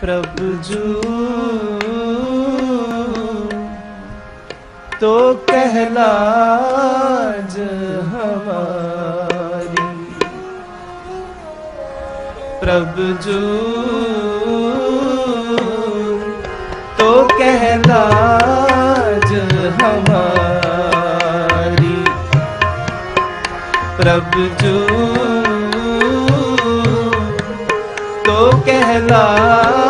ਪ੍ਰਭ ਜੂ। ਤੋ ਕਹਿਲਾਜ ਹਮਾਰੀ। ਪ੍ਰਭ ਜੂ। ਤੋ ਕਹਿਲਾਜ ਹਮਾਰੀ। ਪ੍ਰਭ ਜੂ। ਤੋ ਕਹਿਲਾਜ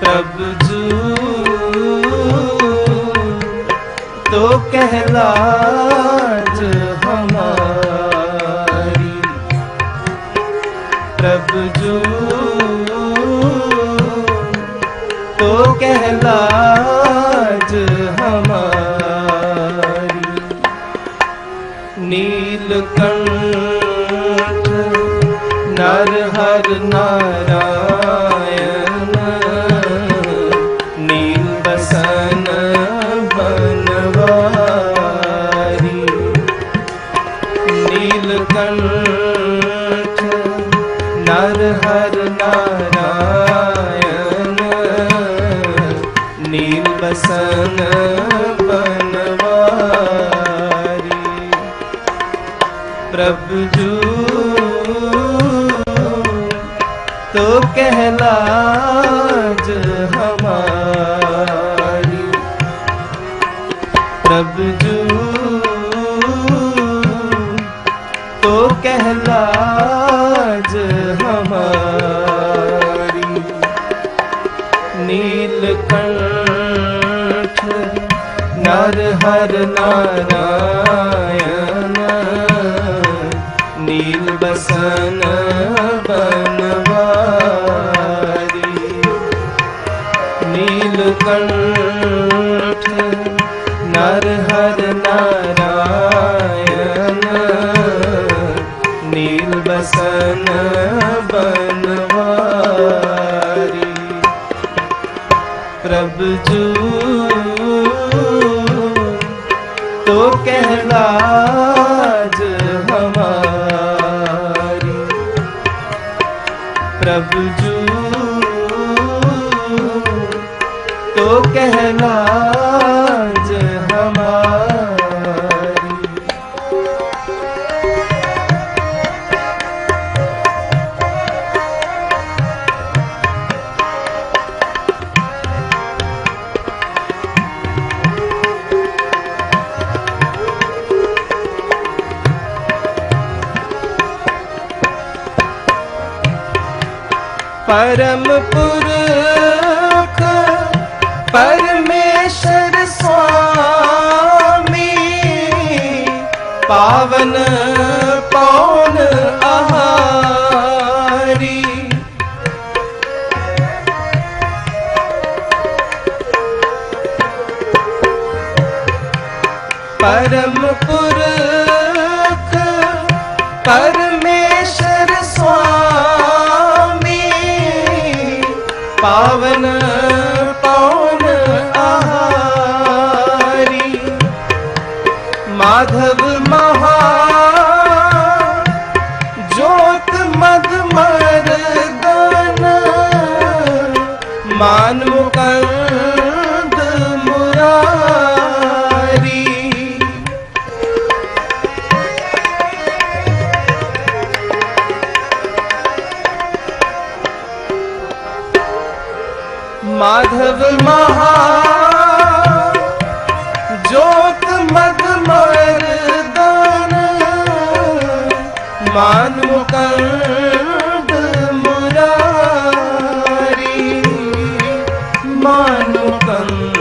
ਪ੍ਰਭ ਜੂ। ਤੋ ਕਹਿਲਾਜ ਹਮਾਰੀ। ਪ੍ਰਭ ਜੂ। ਨੀਲ ਕੰਠ ਨਰ ਹਰ ਨਾਰਾਇਣ ਬਸਨ ਬਨਵਾਰੀ ਪ੍ਰਭ ਤੋ ਕਹਿਲਾਜ ਹਮਾਰੀ ਪ੍ਰਭ ਜੂ ਹਰ ਨਾਰਾਇਣ। ਨੀਲ ਬਸਨ ਬਨਵਾਰੀ। ਨੀਲ ਕੰਠ ਨਰ ਹਰ ਨਾਰਾਇਣ। ਨੀਲ ਬਸਨ ਬਨਵਾਰੀ। ਪ੍ਰਭ ਜੂ कहलाज हमारी प्रभु जू तो कहलाज ਪਰਮ ਪੁਰਖ ਪਰਮੇਸ਼ਰ ਸੁਆਮੀ ਪਾਵਨ ਪੌਨ ਆਹਾਰੀ ਪਰਮ ਪੁਰਖ ਪਾਵਨ ਪੌਨ ਆਹਾਰੀ। ਮਾਧਵ ਮਹਾ ਜੋਤ ਮਦਮਨ ਮਦ ਮਰਦਾਨ ਮਾਨ ਮੁਕੰਦ ਮੁਰਾਰੀ ਮਾਨ ਮੁਕੰਦ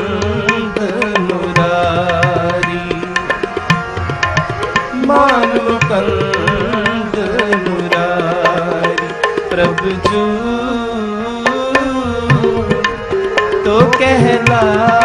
ਪ੍ਰਭ ਜੂ ਤੋ ਕਹਿਲਾ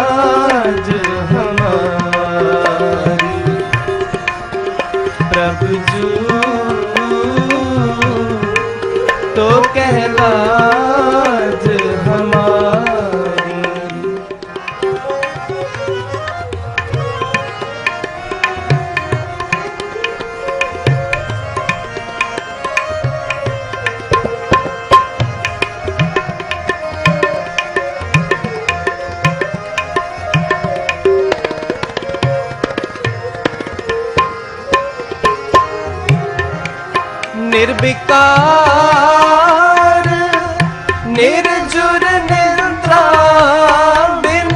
ਨਿਰਵਿਕਾਰ ਨਿਰਜੁਰ ਨਿਰੰਤਰਾ ਬਿਨ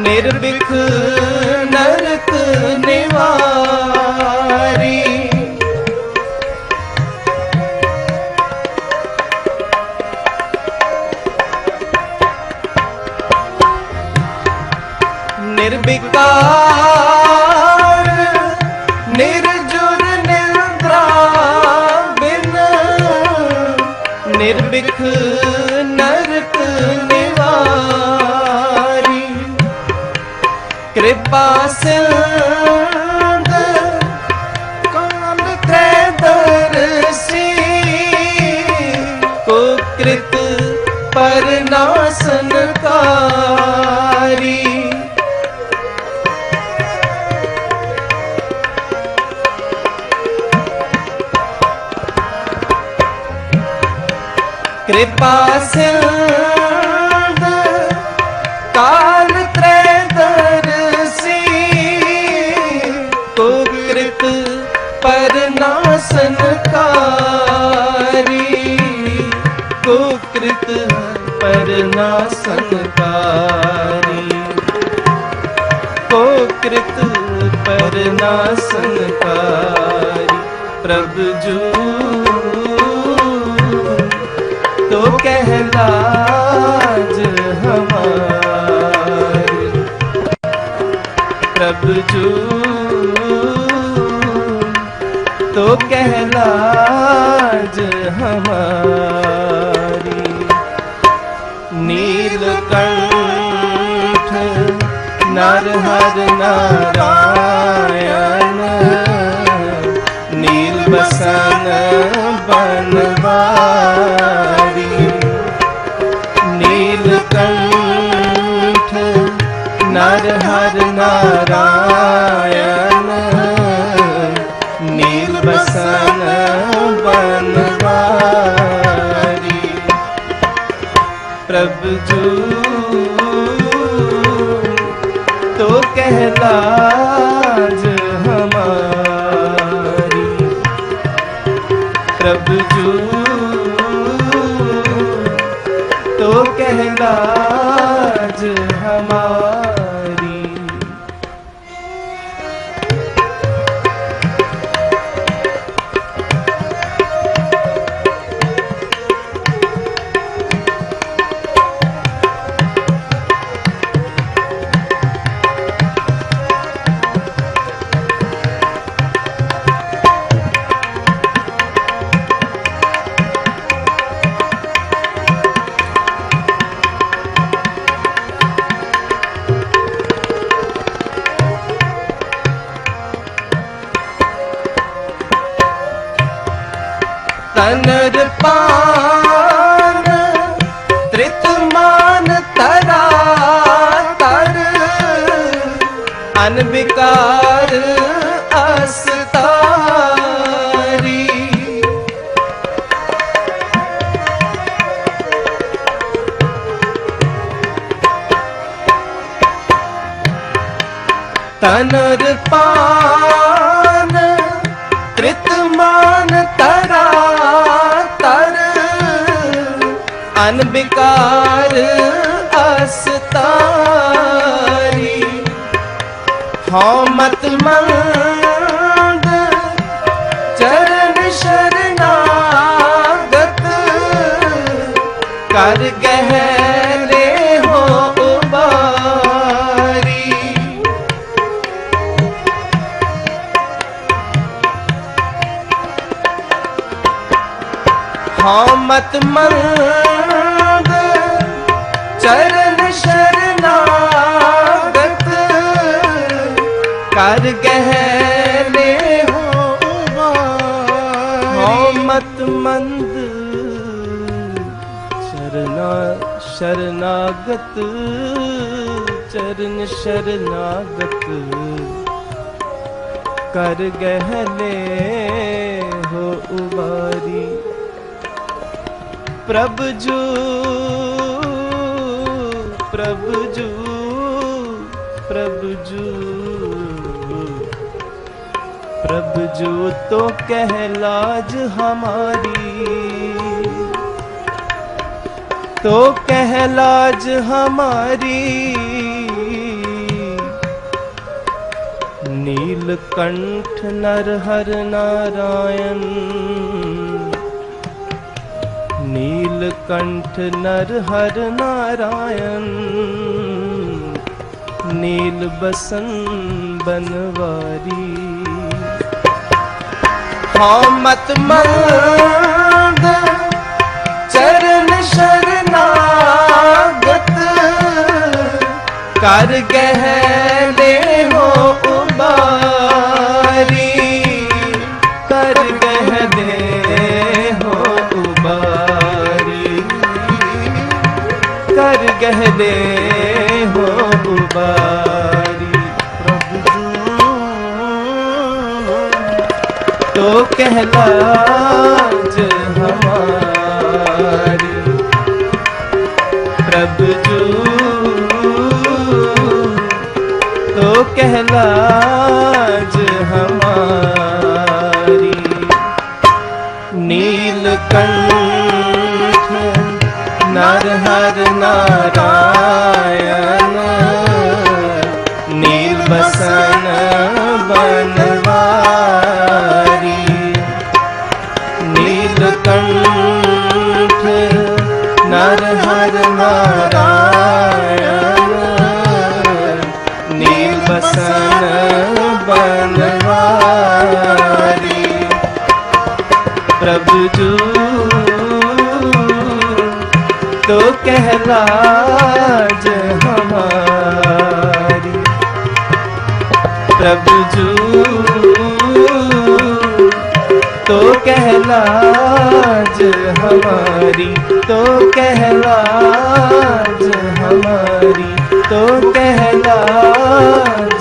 ਨਿਰਵਿਖ ਨਰਕ ਨਿਵਾਰੀ। ਨਿਰਵਿਖ ਨਰਕ ਨਿਵਾਰੀ। ਕਿਰਪਾ ਸਿੰਧ ਕਿਰਪਾ ਸਿੰਧ ਕਾਲ ਤ੍ਰੈ ਦਰਸੀ ਕੋ ਕ੍ਰਿਤ ਪਰਨਾਸਨ ਕਾਰੀ। ਕੋ ਪਰਨਾਸਨ ਕਾਰੀ। ਕੋ ਪਰਨਾਸਨ ਕਾਰੀ। ਪ੍ਰਭ ਜੂ तो कहलाज हमारी प्रभु जू तो कहलाज हमारी नीलकंठ नर हर नारायण ਕੰਠ ਨਰ ਹਰ ਨਾਰਾਇਣ ਨਿਰਵਸਨ ਬਨਵਾਰੀ ਪ੍ਰਭ ਜੂ ਤੋ ਕਹਿਲਾਜ ਹਮਾਰੀ ਪ੍ਰਭ ਜੂ ਤੋ ਕਹਿੰਦਾ ਤਨਰ ਪਾਨ ਤ੍ਰਿਤ ਮਾਨ ਤਰਾ ਤਰ ਅਨਵਿਕਾਰ ਅਸਤਾਰੀ ਤਨਰ ਅਸਤਾਰੀ ਹਉ ਮਤ ਮੰਦ ਚਰਨ ਸ਼ਰਨਾਗਤ ਕਰ ਗਹਿਰੇ ਹੋ ਉਬਾਰੀ ਹਉ ਮਤ ਮੰਦ ਹਉ ਮਤ ਮੰਦ ਸ਼ਰਨਾ ਸ਼ਰਨਾਗਤ ਚਰਨ ਸ਼ਰਨਾਗਤ ਕਰ ਗਹਿਲੇ ਹੋ ਉਬਾਰੀ ਪ੍ਰਭ ਜੂ ਪ੍ਰਭ ਜੂ ਪ੍ਰਭ ਜੂ प्रभु जो तो कहलाज हमारी तो कहलाज हमारी नीलकंठ नरहर नारायण नीलकंठ नरहर नारायण नील बसन बनवारी ਹੋ ਮਤ ਮੰਦ ਚਰਨ ਸ਼ਰਨਾਗਤ ਕਰ ਗਹਿ ਲੈ ਹੋ ਪ੍ਰਭ ਜੂ ਤੋ ਕਹਿਲਾਜ ਹਮਾਰੀ। ਨੀਲ ਕੰਠ ਨਰ ਹਰ ਨਾਰਾ ਜੂ ਤੋ ਕਹਿਲਾਜ ਹਮਾਰੀ। ਪ੍ਰਭ ਜੂ ਤੋ ਕਹਿਲਾਜ ਹਮਾਰੀ। ਤੋ ਕਹਿਲਾਜ ਹਮਾਰੀ। ਤੋ ਕਹਿਲਾਜ